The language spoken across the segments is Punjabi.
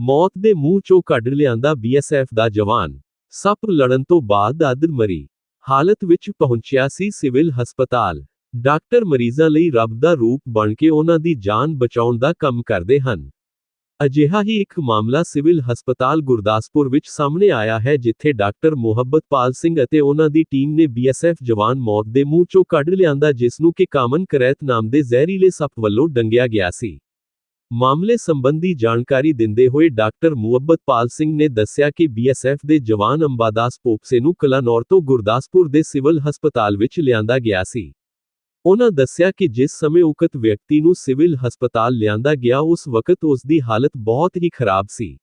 ਮੌਤ ਦੇ ਮੂੰਹ ਚੋਂ ਕੱਢ ਲਿਆਂਦਾ ਬੀਐਸਐਫ ਦਾ ਜਵਾਨ। ਸੱਪ ਲੜਨ ਤੋਂ ਬਾਅਦ ਆਦਰ ਮਰੀ। ਹਾਲਤ ਵਿੱਚ ਪਹੁੰਚਿਆ ਸੀ ਸਿਵਲ ਹਸਪਤਾਲ। ਡਾਕਟਰ ਮਰੀਜ਼ਾਂ ਲਈ ਰੱਬ ਦਾ ਰੂਪ ਬਣ ਕੇ ਉਹਨਾਂ ਦੀ ਜਾਨ ਬਚਾਉਣ ਦਾ ਕੰਮ ਕਰਦੇ ਹਨ। ਅਜਿਹਾ ਹੀ ਇੱਕ ਮਾਮਲਾ ਸਿਵਲ ਹਸਪਤਾਲ ਗੁਰਦਾਸਪੁਰ ਵਿੱਚ ਸਾਹਮਣੇ ਆਇਆ ਹੈ ਜਿੱਥੇ ਡਾਕਟਰ ਮੁਹੱਬਤਪਾਲ ਸਿੰਘ ਅਤੇ ਉਹਨਾਂ ਦੀ ਟੀਮ ਨੇ ਬੀਐਸਐਫ ਜਵਾਨ ਮੌਤ ਦੇ ਮੂੰਹ ਚੋਂ ਕੱਢ ਲਿਆਂਦਾ ਜਿਸ ਨੂੰ ਕਿ ਕਾਮਨ ਕਰੈਤ ਨਾਮ ਦੇ ਜ਼ਹਿਰੀਲੇ ਸੱਪ ਵੱਲੋਂ ਡੰਗਿਆ ਗਿਆ ਸੀ। ਮਾਮਲੇ ਸੰਬੰਧੀ ਜਾਣਕਾਰੀ ਦਿੰਦੇ ਹੋਏ ਡਾਕਟਰ ਮੁਅੱਬਤਪਾਲ ਸਿੰਘ ਨੇ ਦੱਸਿਆ ਕਿ ਬੀਐਸਐਫ ਦੇ ਜਵਾਨ ਅੰਬਾਦਾਸ ਪੋਪਸੇ ਨੂੰ ਕਲਾਨੌਰ ਤੋਂ ਗੁਰਦਾਸਪੁਰ ਦੇ ਸਿਵਲ ਹਸਪਤਾਲ ਵਿੱਚ ਲਿਆਂਦਾ ਗਿਆ ਸੀ। ਉਹਨਾਂ ਦੱਸਿਆ ਕਿ ਜਿਸ ਸਮੇਂ ਉਕਤ ਵਿਅਕਤੀ ਨੂੰ ਸਿਵਲ ਹਸਪਤਾਲ ਲਿਆਂਦਾ ਗਿਆ, ਉਸ ਵਕਤ ਉਸ ਦੀ ਹਾਲਤ ਬਹੁਤ ਹੀ ਖਰਾਬ ਸੀ।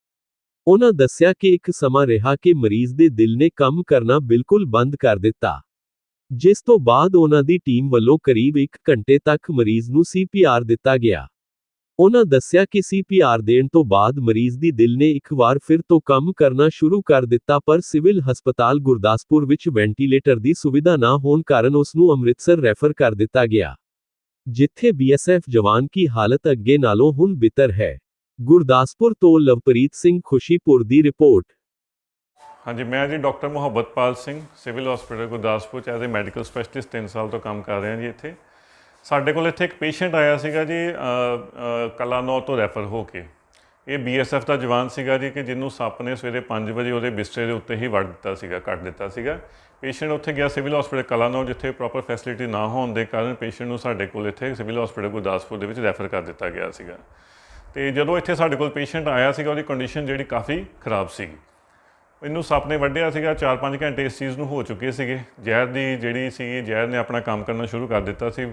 ਉਹਨਾਂ ਦੱਸਿਆ ਕਿ ਇੱਕ ਸਮਾਂ ਰਿਹਾ ਕਿ ਮਰੀਜ਼ ਦੇ ਦਿਲ ਨੇ ਕੰਮ ਕਰਨਾ ਬਿਲਕੁਲ ਬੰਦ ਕਰ ਦਿੱਤਾ। ਜਿਸ ਤੋਂ ਬਾਅਦ ਉਹਨਾਂ ਦੀ ਟੀਮ ਵੱਲੋਂ ਕਰੀਬ 1 ਘੰਟੇ ਤੱਕ ਮਰੀਜ਼ ਨੂੰ ਸੀਪੀਆਰ ਦਿੱਤਾ ਗਿਆ। ਉਹਨਾਂ ਦੱਸਿਆ ਕਿ ਸੀਪੀਆਰ ਦੇਣ ਤੋਂ ਬਾਅਦ ਮਰੀਜ਼ ਦੀ ਦਿਲ ਨੇ ਇੱਕ ਵਾਰ ਫਿਰ ਤੋਂ ਕੰਮ ਕਰਨਾ ਸ਼ੁਰੂ ਕਰ ਦਿੱਤਾ, ਪਰ ਸਿਵਲ ਹਸਪਤਾਲ ਗੁਰਦਾਸਪੁਰ ਵਿੱਚ ਵੈਂਟੀਲੇਟਰ ਦੀ ਸੁਵਿਧਾ ਨਾ ਹੋਣ ਕਾਰਨ ਉਸ ਨੂੰ ਅੰਮ੍ਰਿਤਸਰ ਰੈਫਰ ਕਰ ਦਿੱਤਾ ਗਿਆ। ਜਿੱਥੇ ਬੀਐਸਐਫ ਜਵਾਨ ਕੀ ਹਾਲਤ ਅੱਗੇ ਨਾਲੋਂ ਹੁਣ ਬਿਹਤਰ ਹੈ। ਗੁਰਦਾਸਪੁਰ ਤੋਂ ਲਵਪ੍ਰੀਤ ਸਿੰਘ ਖੁਸ਼ੀਪੁਰ ਦੀ ਰਿਪੋਰਟ। ਹਾਂਜੀ, ਮੈਂ ਜੀ doctor Mohabbatpal Singh, civil hospital Gurdaspur ਚ ਐਜ਼ ਅ ਮੈਡੀਕਲ ਸਪੈਸ਼ਲਿਸਟ 3 ਸਾਲ ਤੋਂ ਕੰਮ ਕਰ ਰਿਹਾ ਜੀ ਇੱਥੇ। ਸਾਡੇ ਕੋਲ ਇੱਥੇ ਇੱਕ ਪੇਸ਼ੈਂਟ ਆਇਆ ਸੀਗਾ ਜੀ ਕਲਾਨੌਰ ਤੋਂ ਰੈਫਰ ਹੋ ਕੇ। ਇਹ ਬੀਐਸਐਫ ਦਾ ਜਵਾਨ ਸੀਗਾ ਜੀ ਕਿ ਜਿਹਨੂੰ ਸੱਪ ਨੇ ਸਵੇਰੇ 5 ਵਜੇ ਉਹਦੇ ਬਿਸਤਰੇ ਦੇ ਉੱਤੇ ਹੀ ਵੜ ਦਿੱਤਾ ਸੀਗਾ ਕੱਟ ਦਿੱਤਾ ਸੀਗਾ। ਪੇਸ਼ੈਂਟ ਉੱਥੇ ਗਿਆ ਸਿਵਲ ਹਸਪੀਟਲ ਕਲਾਨੌਰ, ਜਿੱਥੇ ਪ੍ਰੋਪਰ ਫੈਸਿਲਿਟੀ ਨਾ ਹੋਣ ਦੇ ਕਾਰਨ ਪੇਸ਼ੈਂਟ ਨੂੰ ਸਾਡੇ ਕੋਲ ਇੱਥੇ ਸਿਵਲ ਹਸਪੀਟਲ ਗੁਰਦਾਸਪੁਰ ਦੇ ਵਿੱਚ ਰੈਫਰ ਕਰ ਦਿੱਤਾ ਗਿਆ ਸੀਗਾ। ਤੇ ਜਦੋਂ ਇੱਥੇ ਸਾਡੇ ਕੋਲ ਪੇਸ਼ੈਂਟ ਆਇਆ ਸੀਗਾ, ਉਹਦੀ ਕੰਡੀਸ਼ਨ ਜਿਹੜੀ ਕਾਫੀ ਖਰਾਬ ਸੀਗੀ। ਇਹਨੂੰ ਸੱਪ ਨੇ ਵੱਢਿਆ ਸੀਗਾ 4-5 ਘੰਟੇ ਇਸ ਚੀਜ਼ ਨੂੰ ਹੋ ਚੁੱਕੇ ਸੀਗੇ। ਜ਼ਹਿਰ ਦੀ ਜਿਹੜੀ ਸੀ ਜ਼ਹਿਰ ਨੇ ਆਪਣਾ ਕੰਮ ਕਰਨਾ ਸ਼ੁਰੂ ਕਰ ਦਿੱਤਾ ਸੀ।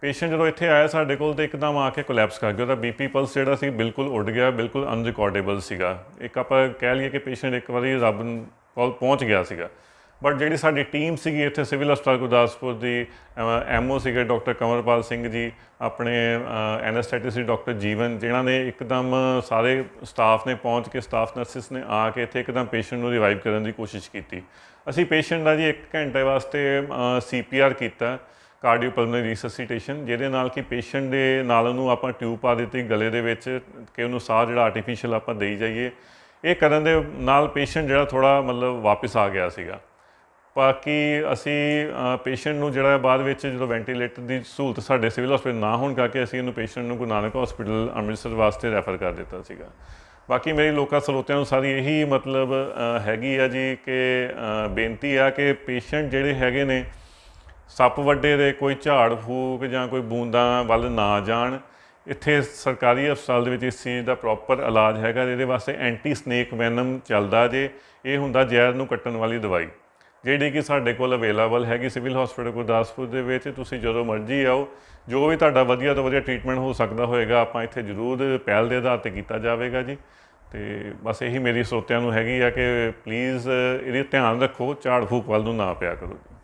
ਪੇਸ਼ੈਂਟ ਜਦੋਂ ਇੱਥੇ ਆਇਆ, ਸਾਡੇ ਕੋਲ ਤੇ ਇੱਕਦਮ ਆ ਕੇ ਕੋਲੈਪਸ ਕਰ ਗਿਆ। ਉਹਦਾ ਬੀਪੀ ਪਲਸ ਜਿਹੜਾ ਸੀ ਬਿਲਕੁਲ ਉੱਡ ਗਿਆ, ਬਿਲਕੁਲ ਅਨਰਿਕਾਰਡੇਬਲ ਸੀਗਾ। ਇੱਕ ਆਪਾਂ ਕਹਿ ਲਈਏ ਕਿ ਪੇਸ਼ੈਂਟ ਇੱਕ ਵਾਰੀ ਰੱਬ ਕੋਲ ਪਹੁੰਚ ਗਿਆ ਸੀਗਾ। ਬਟ ਜਿਹੜੀ ਸਾਡੀ ਟੀਮ ਸੀਗੀ ਇੱਥੇ ਸਿਵਲ ਹਸਪਤਾਲ ਗੁਰਦਾਸਪੁਰ ਦੀ ਐਮਓ ਸੀਗੇ ਡਾਕਟਰ ਕਮਰਪਾਲ ਸਿੰਘ ਜੀ, ਆਪਣੇ ਐਨਸਥੈਟਿਸਟ ਸੀ ਡਾਕਟਰ ਜੀਵਨ, ਜਿਨ੍ਹਾਂ ਨੇ ਇੱਕਦਮ ਸਾਰੇ ਸਟਾਫ ਨੇ ਪਹੁੰਚ ਕੇ ਸਟਾਫ ਨਰਸਿਸ ਨੇ ਆ ਕੇ ਇੱਥੇ ਇੱਕਦਮ ਪੇਸ਼ੈਂਟ ਨੂੰ ਰਿਵਾਈਵ ਕਰਨ ਦੀ ਕੋਸ਼ਿਸ਼ ਕੀਤੀ। ਅਸੀਂ ਪੇਸ਼ੈਂਟ ਦਾ ਜੀ 1 ਘੰਟੇ ਵਾਸਤੇ ਸੀਪੀਆਰ ਕੀਤਾ। ਕਾਰਡੀਓਪਲਮਨਰੀ ਰਿਸਸੀਟੇਸ਼ਨ ਜਿਹਦੇ ਨਾਲ ਕਿ ਪੇਸ਼ੈਂਟ ਦੇ ਨਾਲ ਉਹਨੂੰ ਆਪਾਂ ਟਿਊਬ ਪਾ ਦਿੱਤੀ, ਗਲੇ ਦੇ ਵਿੱਚ, ਕਿ ਉਹਨੂੰ ਸਾਹ ਜਿਹੜਾ ਆਰਟੀਫੀਸ਼ੀਅਲ ਆਪਾਂ ਦੇਈ ਜਾਈਏ। ਇਹ ਕਰਨ ਦੇ ਨਾਲ ਪੇਸ਼ੈਂਟ ਜਿਹੜਾ ਥੋੜਾ ਮਤਲਬ ਵਾਪਸ ਆ ਗਿਆ ਸੀਗਾ। ਬਾਕੀ ਅਸੀਂ ਪੇਸ਼ੈਂਟ ਨੂੰ ਜਿਹੜਾ ਬਾਅਦ ਵਿੱਚ ਜਦੋਂ ਵੈਂਟੀਲੇਟਰ ਦੀ ਸਹੂਲਤ ਸਾਡੇ ਸਿਵਲ ਹਸਪੀਟਲ ਨਾ ਹੋਣ ਕਰਕੇ ਅਸੀਂ ਇਹਨੂੰ ਪੇਸ਼ੈਂਟ ਨੂੰ ਗੁਰੂ ਨਾਨਕ ਹਸਪੀਟਲ ਅੰਮ੍ਰਿਤਸਰ ਵਾਸਤੇ ਰੈਫਰ ਕਰ ਦਿੱਤਾ ਸੀਗਾ। ਬਾਕੀ ਮੇਰੀ ਲੋਕਾਂ ਸਰੋਤਿਆਂ ਨੂੰ ਸਾਰੀ ਇਹੀ ਮਤਲਬ ਹੈਗੀ ਆ ਜੀ ਕਿ ਬੇਨਤੀ ਆ ਕਿ ਪੇਸ਼ੈਂਟ ਜਿਹੜੇ ਹੈਗੇ ਨੇ ਸੱਪ ਵੱਡੇ ਦੇ ਕੋਈ ਝਾੜ ਫੂਕ ਜਾਂ ਕੋਈ ਬੂੰਦਾਂ ਵੱਲ ਨਾ ਜਾਣ। ਇੱਥੇ ਸਰਕਾਰੀ ਹਸਪਤਾਲ ਦੇ ਵਿੱਚ ਇਸ ਚੀਜ਼ ਦਾ ਪ੍ਰੋਪਰ ਇਲਾਜ ਹੈਗਾ ਇਹਦੇ ਵਾਸਤੇ ਐਂਟੀ ਸਨੇਕ ਵੈਨਮ ਚੱਲਦਾ ਜੇ, ਇਹ ਹੁੰਦਾ ਜ਼ਹਿਰ ਨੂੰ ਕੱਟਣ ਵਾਲੀ ਦਵਾਈ। ਜਿਹੜੀ ਕਿ ਸਾਡੇ ਕੋਲ ਅਵੇਲੇਬਲ ਹੈਗੀ ਸਿਵਲ ਹਸਪੀਟਲ ਗੁਰਦਾਸਪੁਰ ਦੇ ਵਿੱਚ, ਤੁਸੀਂ ਜਦੋਂ ਮਰਜ਼ੀ ਆਓ, ਜੋ ਵੀ ਤੁਹਾਡਾ ਵਧੀਆ ਤੋਂ ਵਧੀਆ ਟ੍ਰੀਟਮੈਂਟ ਹੋ ਸਕਦਾ ਹੋਏਗਾ, ਆਪਾਂ ਇੱਥੇ ਜ਼ਰੂਰ ਪਹਿਲ ਦੇ ਆਧਾਰ ਤੇ ਕੀਤਾ ਜਾਵੇਗਾ ਜੀ। ਤੇ ਬਸ ਇਹੀ ਮੇਰੀ ਸਰੋਤਿਆਂ ਨੂੰ ਹੈਗੀ ਆ ਕਿ ਪਲੀਜ਼ ਇਹਦੇ ਧਿਆਨ ਰੱਖੋ, ਝਾੜ ਫੂਕ ਵੱਲ ਨੂੰ ਨਾ ਪਿਆ ਕਰੋ ਜੀ।